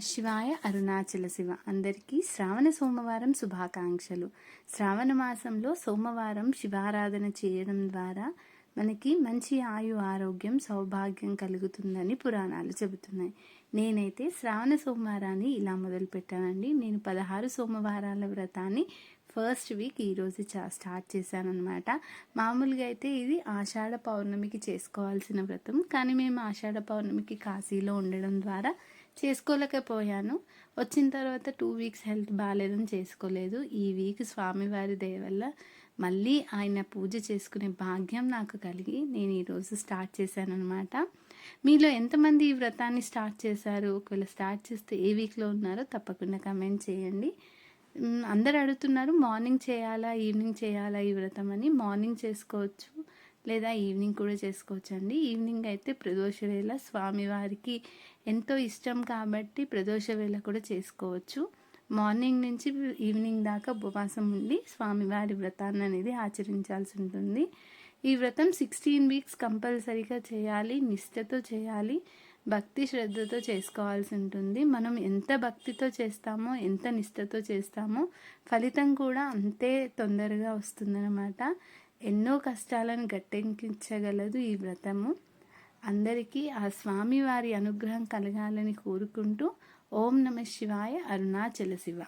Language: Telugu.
శివాయ అరుణాచల శివ. అందరికీ శ్రావణ సోమవారం శుభాకాంక్షలు. శ్రావణ మాసంలో సోమవారం శివారాధన చేయడం ద్వారా మనకి మంచి ఆయు ఆరోగ్యం సౌభాగ్యం కలుగుతుందని పురాణాలు చెబుతున్నాయి. నేనైతే శ్రావణ సోమవారాన్ని ఇలా మొదలు పెట్టానండి నేను పదహారు సోమవారాల వ్రతాన్ని ఫస్ట్ వీక్ ఈరోజు చా స్టార్ట్ చేశానన్నమాట. మామూలుగా అయితే ఇది ఆషాఢ పౌర్ణమికి చేసుకోవాల్సిన వ్రతం. కానీ మేము ఆషాఢ పౌర్ణమికి కాశీలో ఉండడం ద్వారా చేసుకోలేకపోయాను. వచ్చిన తర్వాత టూ వీక్స్ హెల్త్ బాగాలేదని చేసుకోలేదు. ఈ వీక్ స్వామివారి దయ వల్ల మళ్ళీ ఆయన పూజ చేసుకునే భాగ్యం నాకు కలిగి నేను ఈరోజు స్టార్ట్ చేశాను అనమాట మీలో ఎంతమంది ఈ వ్రతాన్ని స్టార్ట్ చేశారు? ఒకవేళ స్టార్ట్ చేస్తే ఏ వీక్లో ఉన్నారో తప్పకుండా కమెంట్ చేయండి. అందరు అడుగుతున్నారు మార్నింగ్ చేయాలా? ఈవినింగ్ చేయాలా ఈ వ్రతం? అని. మార్నింగ్ చేసుకోవచ్చు. లేదా ఈవినింగ్ కూడా చేసుకోవచ్చు అండి ఈవినింగ్ అయితే ప్రదోష వేళ స్వామివారికి ఎంతో ఇష్టం కాబట్టి ప్రదోష వేళ కూడా చేసుకోవచ్చు. మార్నింగ్ నుంచి ఈవినింగ్ దాకా ఉపవాసం ఉండి స్వామివారి వ్రతాన్ని అనేది ఆచరించాల్సి ఉంటుంది. ఈ వ్రతం సిక్స్టీన్ వీక్స్ కంపల్సరీగా చేయాలి నిష్టతో చేయాలి భక్తి శ్రద్ధతో చేసుకోవాల్సి ఉంటుంది. మనం ఎంత భక్తితో చేస్తామో ఎంత నిష్టతో చేస్తామో ఫలితం కూడా అంతే తొందరగా వస్తుందన్నమాట. ఎన్నో కష్టాలను గట్టెక్కించగలదు ఈ వ్రతము. అందరికీ ఆ స్వామివారి అనుగ్రహం కలగాలని కోరుకుంటూ ఓం నమ శివాయ అరుణాచల శివ.